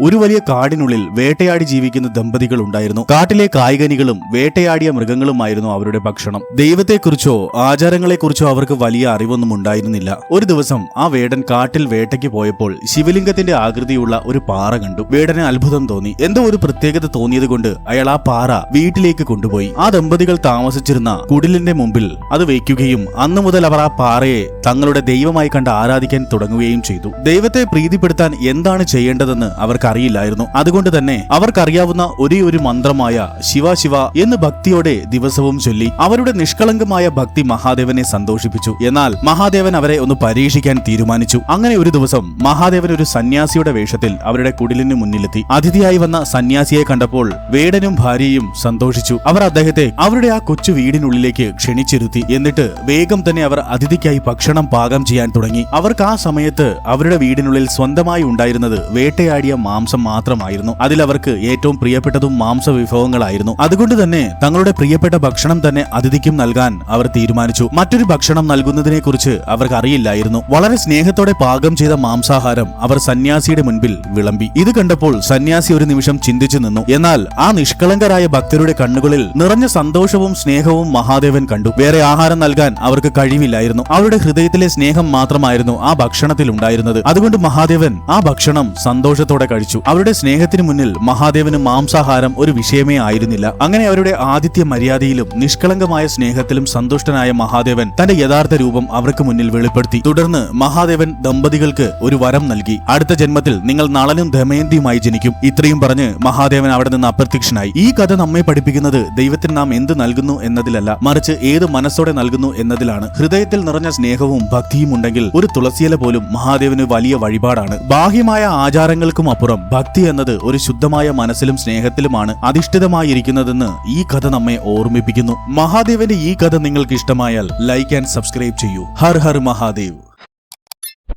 ഒരു വലിയ കാടിനുള്ളിൽ വേട്ടയാടി ജീവിക്കുന്ന ദമ്പതികൾ ഉണ്ടായിരുന്നു. കാട്ടിലെ കായികനികളും വേട്ടയാടിയ മൃഗങ്ങളുമായിരുന്നു അവരുടെ ഭക്ഷണം. ദൈവത്തെക്കുറിച്ചോ ആചാരങ്ങളെക്കുറിച്ചോ അവർക്ക് വലിയ അറിവൊന്നും ഉണ്ടായിരുന്നില്ല. ഒരു ദിവസം ആ വേടൻ കാട്ടിൽ വേട്ടയ്ക്ക് പോയപ്പോൾ ശിവലിംഗത്തിന്റെ ആകൃതിയുള്ള ഒരു പാറ കണ്ടു. വേടന് അത്ഭുതം തോന്നി. എന്തോ ഒരു പ്രത്യേകത തോന്നിയത് കൊണ്ട് അയാൾ ആ പാറ വീട്ടിലേക്ക് കൊണ്ടുപോയി. ആ ദമ്പതികൾ താമസിച്ചിരുന്ന കുടിലിന്റെ മുമ്പിൽ അത് വയ്ക്കുകയും അന്നു മുതൽ അവർ ആ പാറയെ തങ്ങളുടെ ദൈവമായി കണ്ട് ആരാധിക്കാൻ തുടങ്ങുകയും ചെയ്തു. ദൈവത്തെ പ്രീതിപ്പെടുത്താൻ എന്താണ് ചെയ്യേണ്ടതെന്ന് അവർക്കറിയില്ലായിരുന്നു. അതുകൊണ്ട് തന്നെ അവർക്കറിയാവുന്ന ഒരേ ഒരു മന്ത്രമായ ശിവ ശിവ എന്ന് ഭക്തിയോടെ ദിവസവും ചൊല്ലി അവരുടെ നിഷ്കളങ്കമായ ഭക്തി മഹാദേവനെ സന്തോഷിപ്പിച്ചു. എന്നാൽ മഹാദേവൻ അവരെ ഒന്ന് പരീക്ഷിക്കാൻ തീരുമാനിച്ചു. അങ്ങനെ ഒരു ദിവസം മഹാദേവൻ ഒരു സന്യാസിയുടെ വേഷത്തിൽ അവരുടെ കുടിലിന് മുന്നിലെത്തി. അതിഥിയായി വന്ന സന്യാസിയെ കണ്ടപ്പോൾ വേടനും ഭാര്യയും സന്തോഷിച്ചു. അവർ അദ്ദേഹത്തെ അവരുടെ ആ കൊച്ചു വീടിനുള്ളിലേക്ക് ക്ഷണിച്ചിരുത്തി. എന്നിട്ട് വേഗം തന്നെ അവർ അതിഥിക്കായി ഭക്ഷണം പാകം ചെയ്യാൻ തുടങ്ങി. അവർക്ക് ആ സമയത്ത് അവരുടെ വീടിനുള്ളിൽ സ്വന്തമായി ഉണ്ടായിരുന്നത് വേട്ടയാടിയ മാംസം മാത്രമായിരുന്നു. അതിൽ അവർക്ക് ഏറ്റവും പ്രിയപ്പെട്ടതും മാംസ വിഭവങ്ങളായിരുന്നു. അതുകൊണ്ട് തന്നെ തങ്ങളുടെ പ്രിയപ്പെട്ട ഭക്ഷണം തന്നെ അതിഥിക്കും നൽകാൻ അവർ തീരുമാനിച്ചു. മറ്റൊരു ഭക്ഷണം നൽകുന്നതിനെ കുറിച്ച് അവർക്ക് അറിയില്ലായിരുന്നു വളരെ സ്നേഹത്തോടെ പാകം ചെയ്ത മാംസാഹാരം അവർ സന്യാസിയുടെ മുൻപിൽ വിളമ്പി. ഇത് കണ്ടപ്പോൾ സന്യാസി ഒരു നിമിഷം ചിന്തിച്ചു നിന്നു. എന്നാൽ ആ നിഷ്കളങ്കരായ ഭക്തരുടെ കണ്ണുകളിൽ നിറഞ്ഞ സന്തോഷവും സ്നേഹവും മഹാദേവൻ കണ്ടു. വേറെ ആഹാരം നൽകാൻ അവർക്ക് കഴിവില്ലായിരുന്നു. അവരുടെ ഹൃദയത്തിലെ സ്നേഹം മാത്രമായിരുന്നു ആ ഭക്ഷണത്തിൽ ഉണ്ടായിരുന്നത് അതുകൊണ്ട് മഹാദേവൻ ആ ഭക്ഷണം സന്തോഷത്തോടെ കഴിച്ചു. അവരുടെ സ്നേഹത്തിന് മുന്നിൽ മഹാദേവന് മാംസാഹാരം ഒരു വിഷയമേ ആയിരുന്നില്ല. അങ്ങനെ അവരുടെ ആദിത്യ മര്യാദയിലും നിഷ്കളങ്കമായ സ്നേഹത്തിലും സന്തുഷ്ടനായ മഹാദേവൻ തന്റെ യഥാർത്ഥ രൂപം അവർക്ക് മുന്നിൽ വെളിപ്പെടുത്തി. തുടർന്ന് മഹാദേവൻ ദമ്പതികൾക്ക് ഒരു വരം നൽകി. അടുത്ത ജന്മത്തിൽ നിങ്ങൾ നളനും ദമയന്തിയുമായി ജനിക്കും. ഇത്രയും പറഞ്ഞ് മഹാദേവൻ അവിടെ നിന്ന് അപ്രത്യക്ഷനായി. ഈ കഥ നമ്മെ പഠിപ്പിക്കുന്നത് ദൈവത്തിന് നാം എന്ത് നൽകുന്നു എന്നതിലല്ല മറിച്ച് ഏത് മനസ്സോടെ നൽകുന്നു എന്നതിലാണ്. ഹൃദയത്തിൽ നിറഞ്ഞ സ്നേഹവും ഭക്തിയും ഉണ്ടെങ്കിൽ ഒരു തുളസിയില പോലും മഹാദേവന് വലിയ വഴിപാടാണ്. ബാഹ്യമായ ആചാരങ്ങൾക്കും അപ്പുറം ഭക്തി എന്നത് ഒരു ശുദ്ധമായ മനസ്സിലും സ്നേഹത്തിലുമാണ് അധിഷ്ഠിതമായിരിക്കുന്നതെന്ന് ഈ കഥ നമ്മെ ഓർമ്മിപ്പിക്കുന്നു. മഹാദേവന്റെ ഈ കഥ നിങ്ങൾക്ക് ഇഷ്ടമായാൽ ലൈക്ക് ആൻഡ് സബ്സ്ക്രൈബ് ചെയ്യൂ. ഹർ ഹർ മഹാദേവ്.